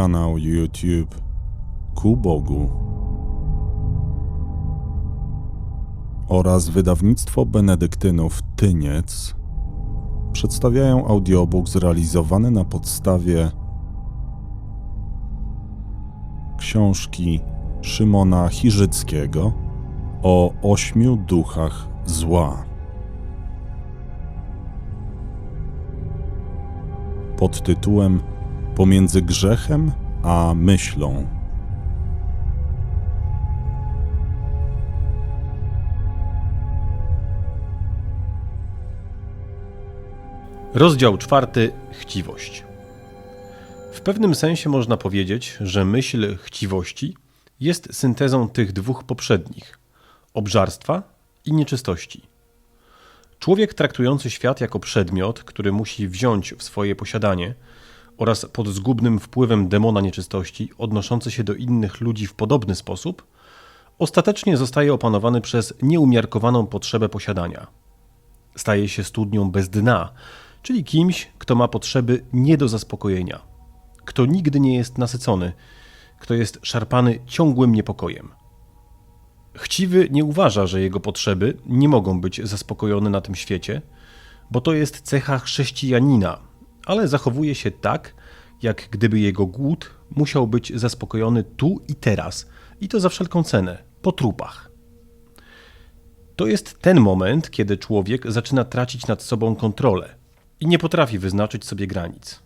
kanał YouTube Ku Bogu oraz wydawnictwo Benedyktynów Tyniec przedstawiają audiobook zrealizowany na podstawie książki Szymona Chirzyckiego o ośmiu duchach zła. Pod tytułem Pomiędzy grzechem a myślą. Rozdział czwarty Chciwość. W pewnym sensie można powiedzieć, że myśl chciwości jest syntezą tych dwóch poprzednich obżarstwa i nieczystości. Człowiek traktujący świat jako przedmiot, który musi wziąć w swoje posiadanie, oraz pod zgubnym wpływem demona nieczystości, odnoszący się do innych ludzi w podobny sposób, ostatecznie zostaje opanowany przez nieumiarkowaną potrzebę posiadania. Staje się studnią bez dna, czyli kimś, kto ma potrzeby nie do zaspokojenia, kto nigdy nie jest nasycony, kto jest szarpany ciągłym niepokojem. Chciwy nie uważa, że jego potrzeby nie mogą być zaspokojone na tym świecie, bo to jest cecha chrześcijanina, ale zachowuje się tak, jak gdyby jego głód musiał być zaspokojony tu i teraz, i to za wszelką cenę, po trupach. To jest ten moment, kiedy człowiek zaczyna tracić nad sobą kontrolę i nie potrafi wyznaczyć sobie granic.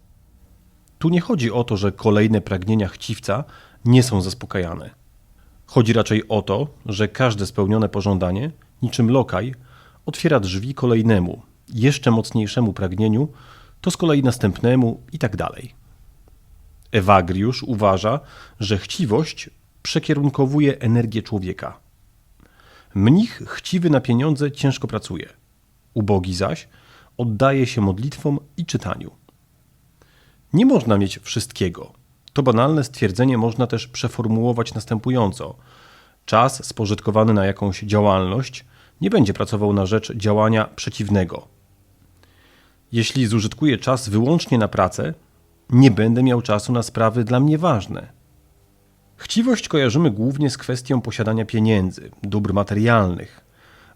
Tu nie chodzi o to, że kolejne pragnienia chciwca nie są zaspokajane. Chodzi raczej o to, że każde spełnione pożądanie, niczym lokaj, otwiera drzwi kolejnemu, jeszcze mocniejszemu pragnieniu, to z kolei następnemu i tak dalej. Ewagriusz uważa, że chciwość przekierunkowuje energię człowieka. Mnich chciwy na pieniądze ciężko pracuje, ubogi zaś oddaje się modlitwom i czytaniu. Nie można mieć wszystkiego. To banalne stwierdzenie można też przeformułować następująco: czas spożytkowany na jakąś działalność nie będzie pracował na rzecz działania przeciwnego. Jeśli zużytkuję czas wyłącznie na pracę, nie będę miał czasu na sprawy dla mnie ważne. Chciwość kojarzymy głównie z kwestią posiadania pieniędzy, dóbr materialnych,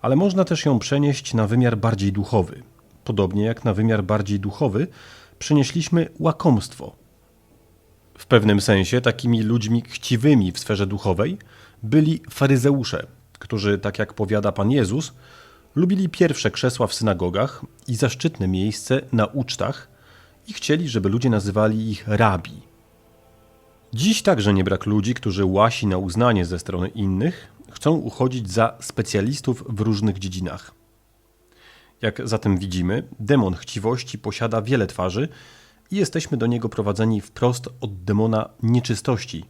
ale można też ją przenieść na wymiar bardziej duchowy. Podobnie jak na wymiar bardziej duchowy przenieśliśmy łakomstwo. W pewnym sensie takimi ludźmi chciwymi w sferze duchowej byli faryzeusze, którzy, tak jak powiada Pan Jezus, lubili pierwsze krzesła w synagogach i zaszczytne miejsce na ucztach i chcieli, żeby ludzie nazywali ich rabi. Dziś także nie brak ludzi, którzy łasi na uznanie ze strony innych, chcą uchodzić za specjalistów w różnych dziedzinach. Jak zatem widzimy, demon chciwości posiada wiele twarzy i jesteśmy do niego prowadzeni wprost od demona nieczystości.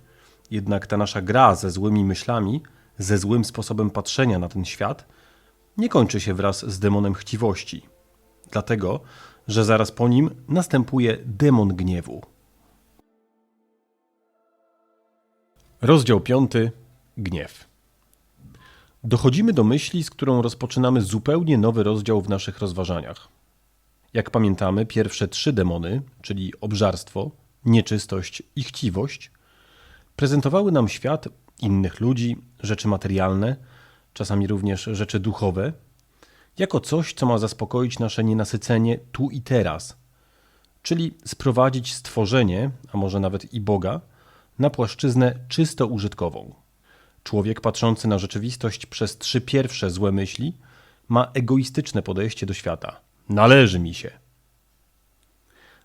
Jednak ta nasza gra ze złymi myślami, ze złym sposobem patrzenia na ten świat, nie kończy się wraz z demonem chciwości. Dlatego, że zaraz po nim następuje demon gniewu. Rozdział 5. Gniew. Dochodzimy do myśli, z którą rozpoczynamy zupełnie nowy rozdział w naszych rozważaniach. Jak pamiętamy, pierwsze trzy demony, czyli obżarstwo, nieczystość i chciwość, prezentowały nam świat innych ludzi, rzeczy materialne, czasami również rzeczy duchowe, jako coś, co ma zaspokoić nasze nienasycenie tu i teraz, czyli sprowadzić stworzenie, a może nawet i Boga, na płaszczyznę czysto użytkową. Człowiek patrzący na rzeczywistość przez trzy pierwsze złe myśli ma egoistyczne podejście do świata. Należy mi się.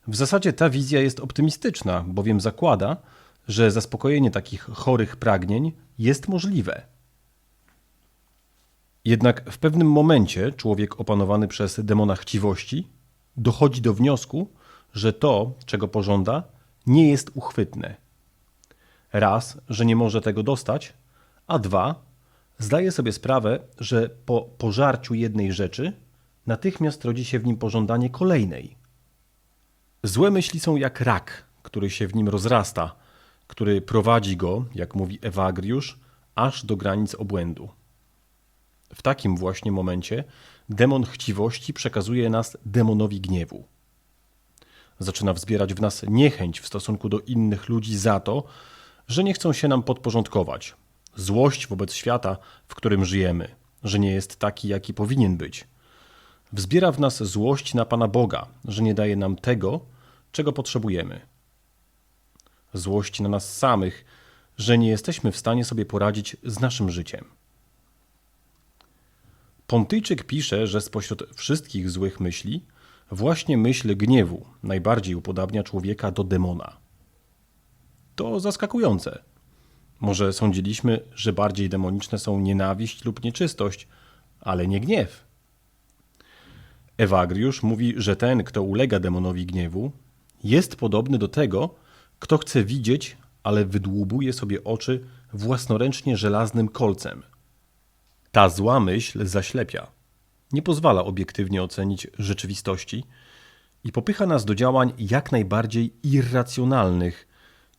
W zasadzie ta wizja jest optymistyczna, bowiem zakłada, że zaspokojenie takich chorych pragnień jest możliwe. Jednak w pewnym momencie człowiek opanowany przez demona chciwości dochodzi do wniosku, że to, czego pożąda, nie jest uchwytne. Raz, że nie może tego dostać, a dwa, zdaje sobie sprawę, że po pożarciu jednej rzeczy natychmiast rodzi się w nim pożądanie kolejnej. Złe myśli są jak rak, który się w nim rozrasta, który prowadzi go, jak mówi Ewagriusz, aż do granic obłędu. W takim właśnie momencie demon chciwości przekazuje nas demonowi gniewu. Zaczyna wzbierać w nas niechęć w stosunku do innych ludzi za to, że nie chcą się nam podporządkować. Złość wobec świata, w którym żyjemy, że nie jest taki, jaki powinien być. Wzbiera w nas złość na Pana Boga, że nie daje nam tego, czego potrzebujemy. Złość na nas samych, że nie jesteśmy w stanie sobie poradzić z naszym życiem. Pontyjczyk pisze, że spośród wszystkich złych myśli, właśnie myśl gniewu najbardziej upodabnia człowieka do demona. To zaskakujące. Może sądziliśmy, że bardziej demoniczne są nienawiść lub nieczystość, ale nie gniew. Ewagriusz mówi, że ten, kto ulega demonowi gniewu, jest podobny do tego, kto chce widzieć, ale wydłubuje sobie oczy własnoręcznie żelaznym kolcem. Ta zła myśl zaślepia, nie pozwala obiektywnie ocenić rzeczywistości i popycha nas do działań jak najbardziej irracjonalnych,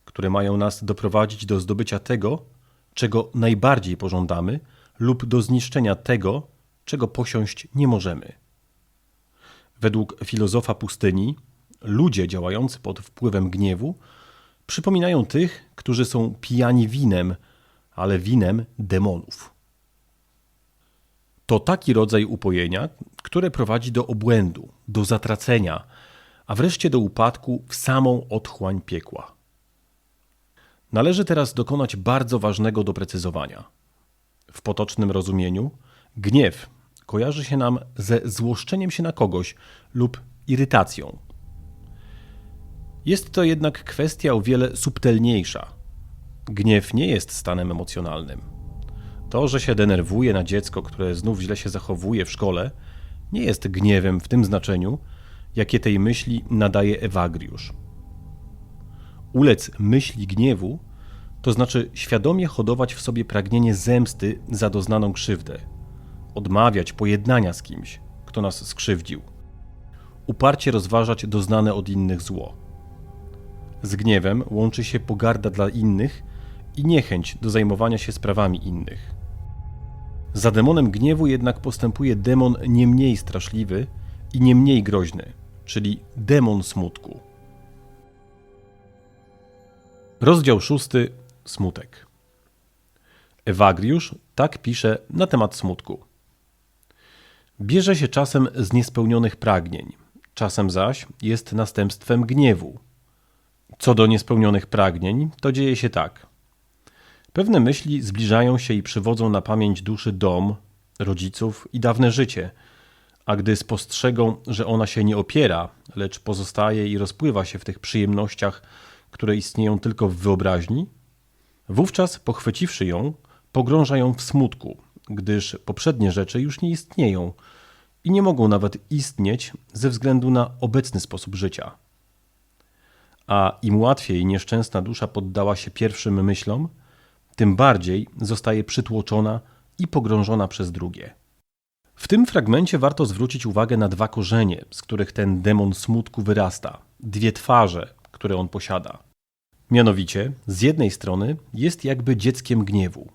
które mają nas doprowadzić do zdobycia tego, czego najbardziej pożądamy, lub do zniszczenia tego, czego posiąść nie możemy. Według filozofa pustyni, ludzie działający pod wpływem gniewu przypominają tych, którzy są pijani winem, ale winem demonów. To taki rodzaj upojenia, które prowadzi do obłędu, do zatracenia, a wreszcie do upadku w samą otchłań piekła. Należy teraz dokonać bardzo ważnego doprecyzowania. W potocznym rozumieniu gniew kojarzy się nam ze złoszczeniem się na kogoś lub irytacją. Jest to jednak kwestia o wiele subtelniejsza. Gniew nie jest stanem emocjonalnym. To, że się denerwuje na dziecko, które znów źle się zachowuje w szkole, nie jest gniewem w tym znaczeniu, jakie tej myśli nadaje Ewagriusz. Ulec myśli gniewu to znaczy świadomie hodować w sobie pragnienie zemsty za doznaną krzywdę, odmawiać pojednania z kimś, kto nas skrzywdził, uparcie rozważać doznane od innych zło. Z gniewem łączy się pogarda dla innych i niechęć do zajmowania się sprawami innych. Za demonem gniewu jednak postępuje demon nie mniej straszliwy i nie mniej groźny, czyli demon smutku. Rozdział szósty. Smutek. Ewagriusz tak pisze na temat smutku. Bierze się czasem z niespełnionych pragnień, czasem zaś jest następstwem gniewu. Co do niespełnionych pragnień, to dzieje się tak. Pewne myśli zbliżają się i przywodzą na pamięć duszy dom, rodziców i dawne życie, a gdy spostrzegą, że ona się nie opiera, lecz pozostaje i rozpływa się w tych przyjemnościach, które istnieją tylko w wyobraźni, wówczas pochwyciwszy ją, pogrąża ją w smutku, gdyż poprzednie rzeczy już nie istnieją i nie mogą nawet istnieć ze względu na obecny sposób życia. A im łatwiej nieszczęsna dusza poddała się pierwszym myślom, tym bardziej zostaje przytłoczona i pogrążona przez drugie. W tym fragmencie warto zwrócić uwagę na dwa korzenie, z których ten demon smutku wyrasta, dwie twarze, które on posiada. Mianowicie, z jednej strony jest jakby dzieckiem gniewu,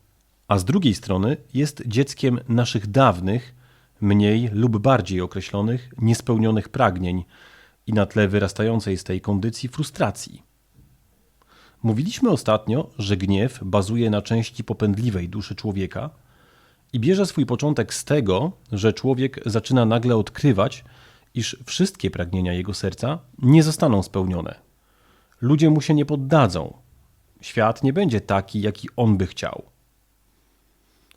a z drugiej strony jest dzieckiem naszych dawnych, mniej lub bardziej określonych, niespełnionych pragnień i na tle wyrastającej z tej kondycji frustracji. Mówiliśmy ostatnio, że gniew bazuje na części popędliwej duszy człowieka i bierze swój początek z tego, że człowiek zaczyna nagle odkrywać, iż wszystkie pragnienia jego serca nie zostaną spełnione. Ludzie mu się nie poddadzą. Świat nie będzie taki, jaki on by chciał.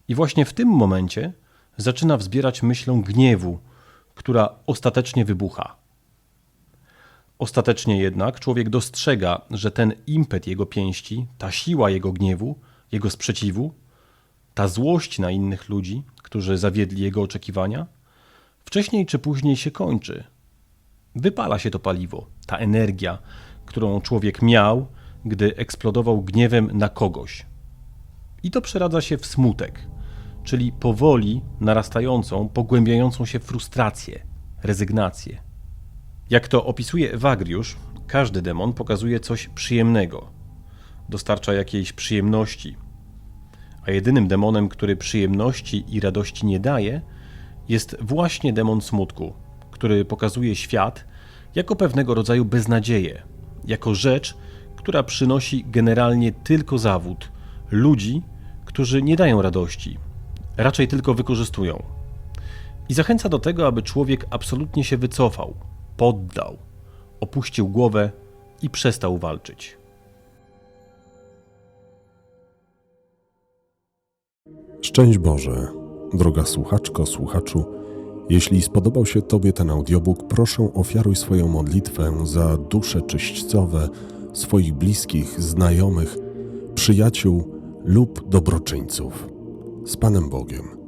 I właśnie w tym momencie zaczyna wzbierać myślę gniewu, która ostatecznie wybucha. Ostatecznie jednak człowiek dostrzega, że ten impet jego pięści, ta siła jego gniewu, jego sprzeciwu, ta złość na innych ludzi, którzy zawiedli jego oczekiwania, wcześniej czy później się kończy. Wypala się to paliwo, ta energia, którą człowiek miał, gdy eksplodował gniewem na kogoś. I to przeradza się w smutek, czyli powoli narastającą, pogłębiającą się frustrację, rezygnację. Jak to opisuje Ewagriusz, każdy demon pokazuje coś przyjemnego, dostarcza jakiejś przyjemności. A jedynym demonem, który przyjemności i radości nie daje, jest właśnie demon smutku, który pokazuje świat jako pewnego rodzaju beznadzieję, jako rzecz, która przynosi generalnie tylko zawód ludzi, którzy nie dają radości, raczej tylko wykorzystują. I zachęca do tego, aby człowiek absolutnie się wycofał, poddał, opuścił głowę i przestał walczyć. Szczęść Boże, droga słuchaczko, słuchaczu. Jeśli spodobał się Tobie ten audiobook, proszę ofiaruj swoją modlitwę za dusze czyśćcowe swoich bliskich, znajomych, przyjaciół lub dobroczyńców. Z Panem Bogiem.